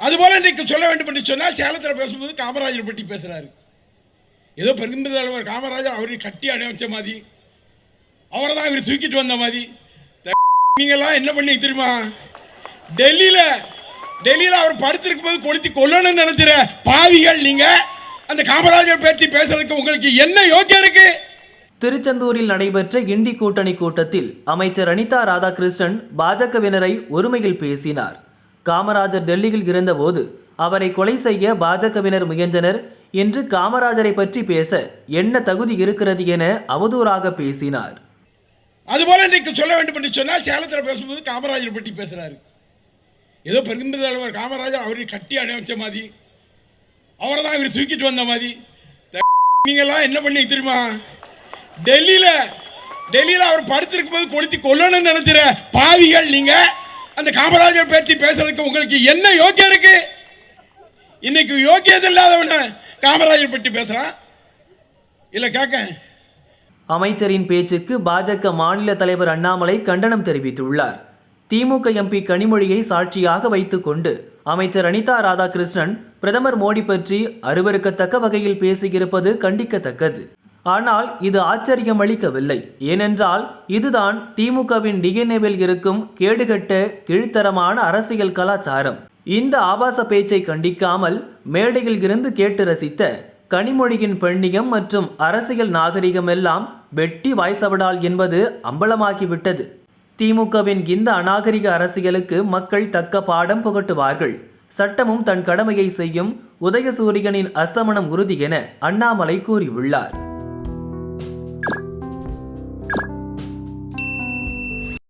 அதுபோல் இன்றைக்கு சொல்ல வேண்டும் என்று சொன்னால் சேலத்தில் பேசும்போது காமராஜர் பற்றி பேசுகிறாரு ஏதோ பெருமித தலைவர் காமராஜர் அவரை கட்டி அணைச்ச மாதிரி. அவரை தான் இவர் தூக்கிட்டு வந்த மாதிரி. நீங்கள்லாம் என்ன பண்ணி தெரியுமா? டெல்லியில் டெல்லியில் அவர் படுத்திருக்கும் போது கொளுத்தி கொல்லணும்னு நினைச்சிற பாவிகள் நீங்கள் அந்த காமராஜர் பற்றி பேசுறதுக்கு உங்களுக்கு என்ன யோக்கியம் இருக்கு? திருச்செந்தூரில் நடைபெற்ற இண்டி கூட்டணி கூட்டத்தில் அமைச்சர் அனிதா ராதாகிருஷ்ணன் பாஜகவினரை ஒருமையில் பேசினார். காமராஜர் டெல்லியில் இருந்தபோது அவரை கொலை செய்ய பாஜகவினர் முயன்றனர் என்று காமராஜரை பற்றி பேச என்ன தகுதி இருக்கிறது என அவதூறாக பேசினார். அதுபோல இன்னைக்கு சொல்ல வேண்டும் என்று சொன்னால் சேலத்தில் பேசும்போது காமராஜர் பற்றி பேசுகிறாரு ஏதோ பெருமித காமராஜர் அவரை கட்டி அணைச்ச மாதிரி. அவரை தான் இவர் தூக்கிட்டு வந்த மாதிரி. நீங்களாம் என்ன பண்ணி தெரியுமா? டெல்லியில் டெல்லியில் அவர் படுத்திருக்கும் போது கொளுத்தி கொல்லணும்னு நினைச்சிற பாவிகள் நீங்கள் அந்த காமராஜர் பற்றி பேசுறதுக்கு உங்களுக்கு என்ன யோக்கியம் இருக்கு? இன்னைக்கு யோக்கியது இல்லாதவன காமராஜர் பற்றி பேசுறான் இல்ல கேட்க அமைச்சரின் பேச்சுக்கு பாஜக மாநில தலைவர் அண்ணாமலை கண்டனம் தெரிவித்துள்ளார். திமுக எம்பி கனிமொழியை சாட்சியாக வைத்துக்கொண்டு அமைச்சர் அனிதா ராதாகிருஷ்ணன் பிரதமர் மோடி பற்றி அருவருக்கத்தக்க வகையில் பேசியிருப்பது கண்டிக்கத்தக்கது. ஆனால் இது ஆச்சரியம் அளிக்கவில்லை ஏனென்றால் இதுதான் திமுகவின் டிஎன்ஏவில் இருக்கும் கேடுகட்ட கீழ்த்தரமான அரசியல் கலாச்சாரம். இந்த ஆபாச பேச்சை கண்டிக்காமல் மேடையில் இருந்து கேட்டு ரசித்த கனிமொழியின் பெண்ணியம் மற்றும் அரசியல் நாகரிகம் எல்லாம் வெட்டி வாய்சவடால் என்பது அம்பலமாகிவிட்டது. திமுகவின் இந்த அநாகரிக அரசியலுக்கு மக்கள் தக்க பாடம் புகட்டுவார்கள். சட்டமும் தன் கடமையை செய்யும் உதயசூரியனின் அஸ்தமனம் உறுதி என அண்ணாமலை கூறியுள்ளார்.